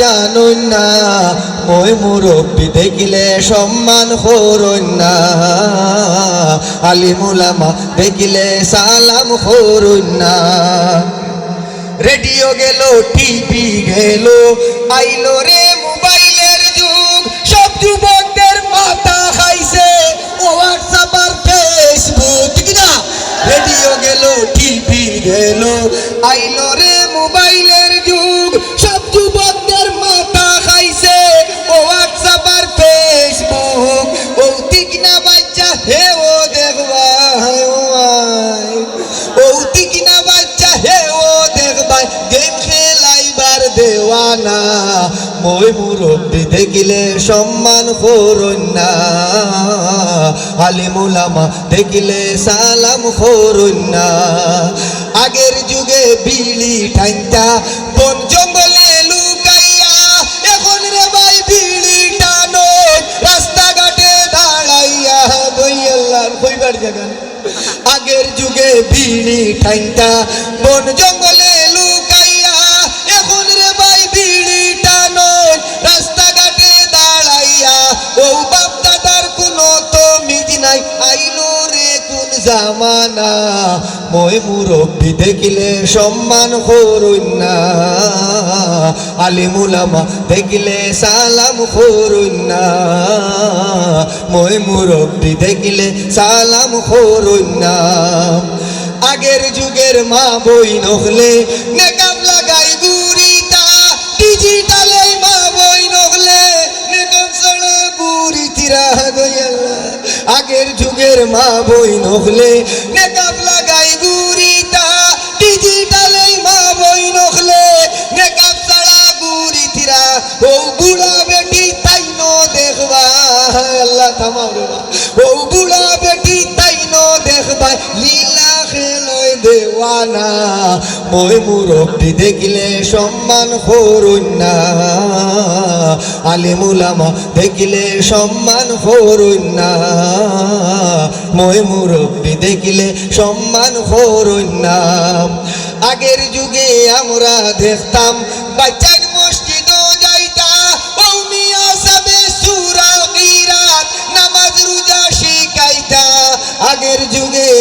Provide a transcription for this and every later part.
জানুন না। মই মুরব্বী দেখিলে সম্মান করুন না। আলিমুলামা দেখিলে সালাম করুন না। রেডিও গেল, টিভি গেল, আইলো রে মোবাইলের যুগ। সব যুবকদের মাথা খাইছে হোয়াটসঅ্যাপ আর ফেসবুক ঠিক রেডিও গেল, টিভি গেল, আইলো দেওয়ানা মই মুরব্বী দেখিলে সম্মান করুন না। আলিমুলামা দেখিলে সালাম করুন না। আগের যুগে বিলি ঠাইটা বন জঙ্গলে লুকাইয়া, এখন রে ভাই বিড়ি টানো। রাস্তাঘাটে দাঁড়াইয়া বইয়াল্লার কইবার জায়গা আগের যুগে বিড়ি ঠাইতা বন জঙ্গলে জামানা, মই মুরব্বী দেখিলে সম্মান করুন না। আলিমুলামা দেখিলে সালাম করুন না। মই মুরব্বী দেখিলে সালাম করুন না। আগের যুগের মা বই নহলে মেকআপ লাগাই গুরিতা ডিজিটালে মা বই নহলে মেকআপ ছাড়া বুড়ি তিরা আগের যুগের মা বই নহলে নেকাব লাগাই গুরিতা ডিজিটালে মা বই নহলে নেকাব ছাড়া গুড়ি থিরা, ও বুড়া বেটি তাই ন দেখবা আল্লাহ থামাও রে। ও বুড়া বেটি তাই ন দেখবা দেওয়ানা। মই মুরব্বী দেখিলে সম্মান করুন না। আলিমুলামা দেখিলে সম্মান করুন না। মই মুরব্বী দেখিলে সম্মান করুন না। আগের যুগে আমরা দেখতাম, বাচ্চার মসজিদ আগের যুগে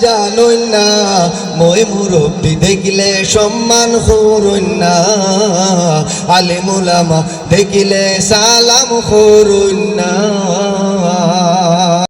জানুন না মই মুরব্বী দেখিলে সম্মান হরই না আলিমুলামা দেখিলে সালাম হরই না